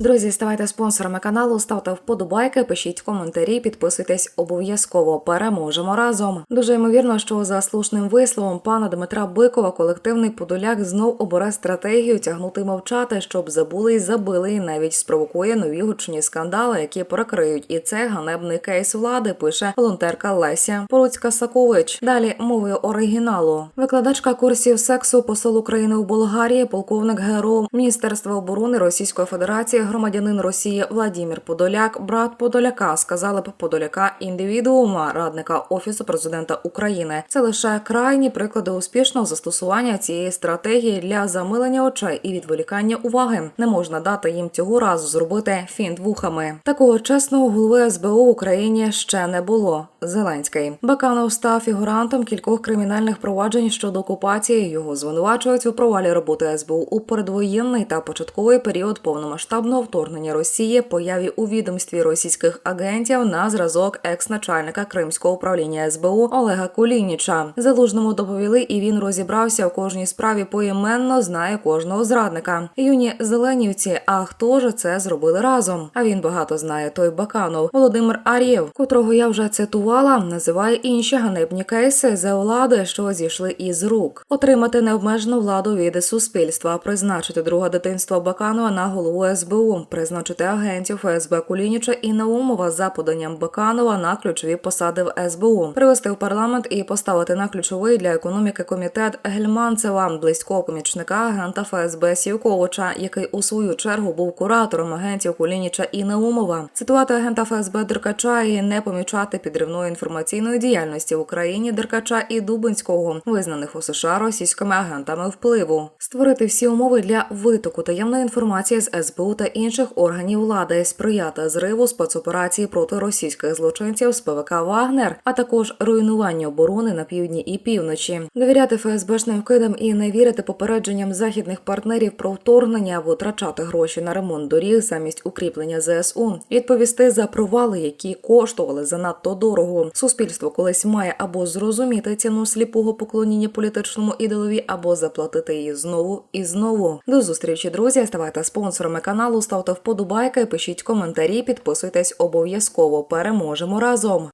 Друзі, ставайте спонсорами каналу, ставте вподобайки, пишіть коментарі, підписуйтесь обов'язково. Переможемо разом. Дуже ймовірно, що за слушним висловом пана Дмитра Бикова колективний подоляк знов обере стратегію тягнути мовчати, щоб забули й забили, і навіть спровокує нові гучні скандали, які перекриють. І це ганебний кейс влади. Пише волонтерка Леся Поруцька Сакович. Далі мовою оригіналу. Викладачка курсів сексу посол України у Болгарії, полковник ГРО Міністерства оборони Російської Федерації, громадянин Росії Владімір Подоляк, брат Подоляка, сказали б Подоляка індивідуума, радника офісу президента України. Це лише крайні приклади успішного застосування цієї стратегії для замилення очей і відволікання уваги. Не можна дати їм цього разу зробити фінт вухами. Такого чесного голови СБУ в Україні ще не було. Зеленський Баканов став фігурантом кількох кримінальних проваджень щодо окупації. Його звинувачують у провалі роботи СБУ у передвоєнний та початковий період повномасштабного вторгнення Росії, появі у відомстві російських агентів на зразок екс-начальника Кримського управління СБУ Олега Кулініча. Залужному доповіли, і він розібрався в кожній справі поіменно, знає кожного зрадника. Юні зеленівці. А хто ж це зробили разом? А він багато знає. Той Баканов Володимир Ар'єв, котрого я вже цитувала, називає інші ганебні кейси за влади, що зійшли із рук, отримати необмежену владу від суспільства, призначити друге дитинство Баканова на голову СБУ, призначити агентів ФСБ Кулініча і Наумова за поданням Баканова на ключові посади в СБУ, привести в парламент і поставити на ключовий для економіки комітет Гельманцева, близького помічника агента ФСБ Сівковича, який у свою чергу був куратором агентів Кулініча і Наумова, цитувати агента ФСБ Деркача і не помічати підривної інформаційної діяльності в Україні Деркача і Дубинського, визнаних у США російськими агентами впливу, створити всі умови для витоку таємної інформації з СБУ та інших органів влади, сприяти зриву спецоперації проти російських злочинців з ПВК Вагнер, а також руйнуванню оборони на півдні і півночі, довіряти ФСБшним вкидам і не вірити попередженням західних партнерів про вторгнення, витрачати гроші на ремонт доріг замість укріплення ЗСУ, відповісти за провали, які коштували занадто дорого. Суспільство колись має або зрозуміти ціну сліпого поклоніння політичному ідолові, або заплатити її знову і знову. До зустрічі, друзі. Ставайте спонсорами каналу, ставте вподобайки, пишіть коментарі, підписуйтесь обов'язково. Переможемо разом.